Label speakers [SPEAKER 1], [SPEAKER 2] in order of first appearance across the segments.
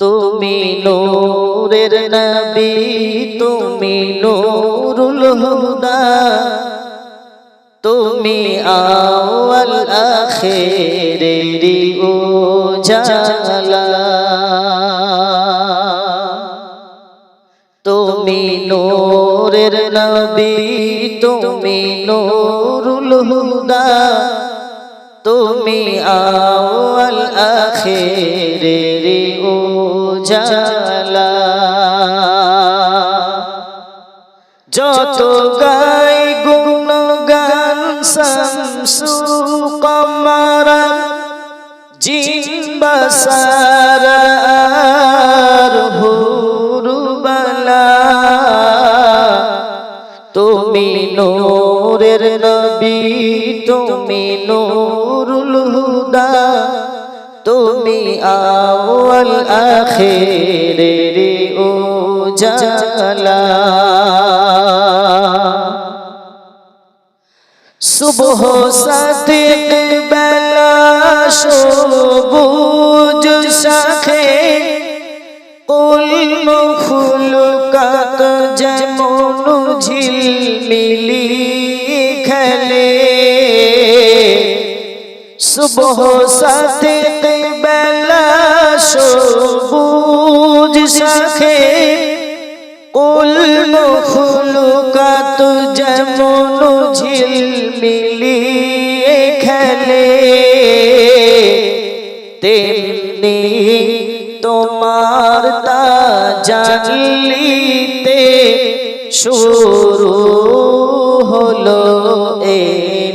[SPEAKER 1] তুমি নূরের নবী, তুমি নূরুল হুদা। তুমি আওয়াল আখেরেরি উজালা। তুমি নূরের নবী, তুমি নূরুল হুদা। তুমি আওয়াল আখেরের উজালা যত গাই গুণ গান শামসু কমারা, জিম্বা সারার হুরুবালা। তুমি নূরের নবী, তুমি নূরুল তুমি আওয়াল আখেরের উজালা। সুবহ সাদিক বেলা সবুজ শাখে, কুল মুখলুকাত যেমন ঝিলমিলি খেলে। সুবহ সাদিক সবুজ শাখে কুল মুখলুকাত যেমন ঝিলমিলি খেলে, তেমনি তোমার তা জানলিতে শুরু হলো এ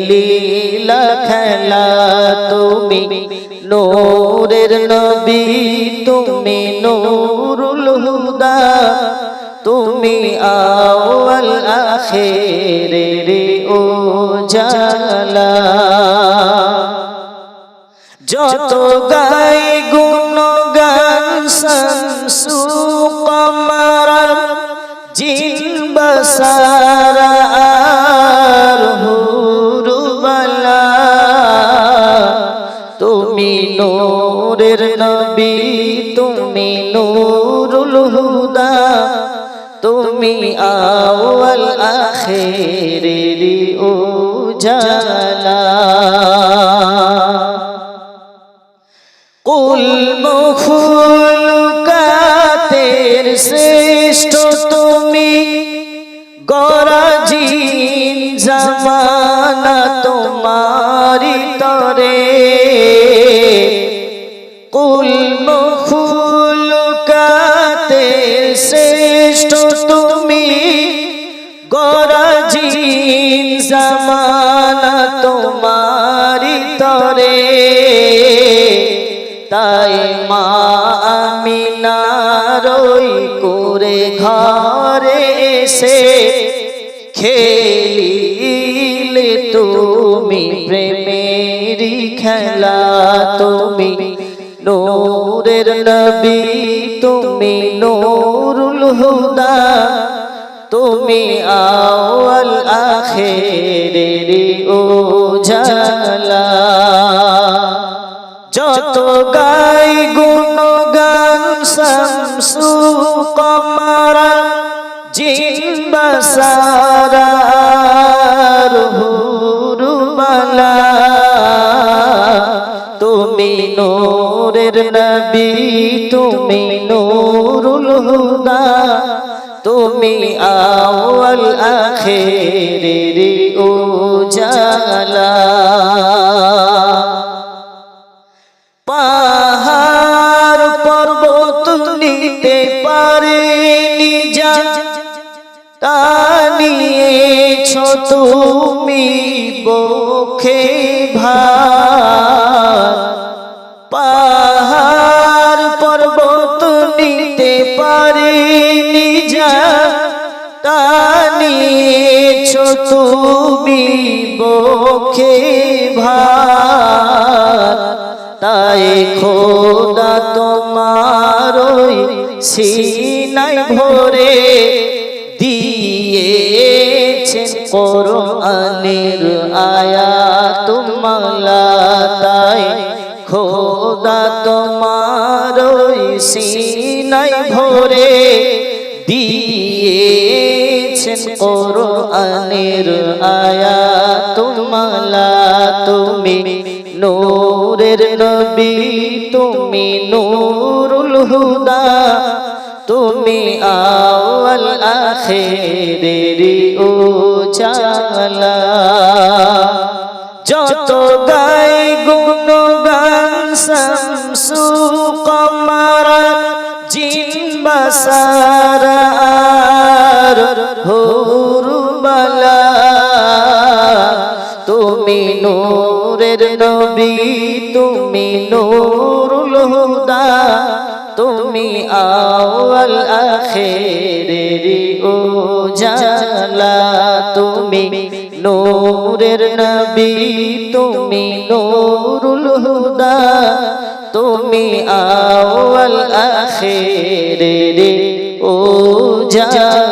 [SPEAKER 1] লীলা খেলা। তুমি নূরের নবী, তুমি নূরুল হুদা, তুমি আওয়াল আখেরের উজালা। যত গাই গুণ গান শামসু কমার জিন বসারা তুমি নূরুল হুদা, তুমি আওয়াল আখেরের উজালা। কুল মুখলুকাতের শ্রেষ্ঠ তুমি গরাজিন জামানা তোমারি তরে। গরাজিন জামানা তোমারি তরে। তাই মা আমিনারই করে ঘরে এসে খেলিলে তুমি প্রেমেরি খেলা, তুমি নূরের নবী, তুমি নূরুল হুদা। তুমি আওয়াল আখেরের উজালা। যত গাই গুণ গান শামসু কমারা, জিন বসারা হুরুবালা তুমি নূরের নবী, তুমি নূরুল হুদা। তুমি আওয়াল আখেরের উজালা। পাহাড় পর্বত নিতে পারে নিজা টানিয়েছ তুমি বখে ভার টানিয়েছ তুমি বখে ভার তাই খোদা তোমার সিনাই ভরে দিয়েছেন কোরআনের আয়াত মালা, তাই খোদা তোমার ওই সিনাই ভরে দিয়েছেন কোরআনের আয়াত মালা তুমি নূরের নবী, তুমি নূরুল হুদা, তুমি আওয়াল আখেরের উজালা। যত গাই গুণ গান শামসু কমার জিন বাসার হুরবালা তুমি নূরের নবী, তুমি নূরুল হুদা, তুমি আওয়াল আখেরের উজালা, তুমি নূরের নবী, তুমি নূরুল হুদা, তুমি আওয়াল আখেরের উজালা।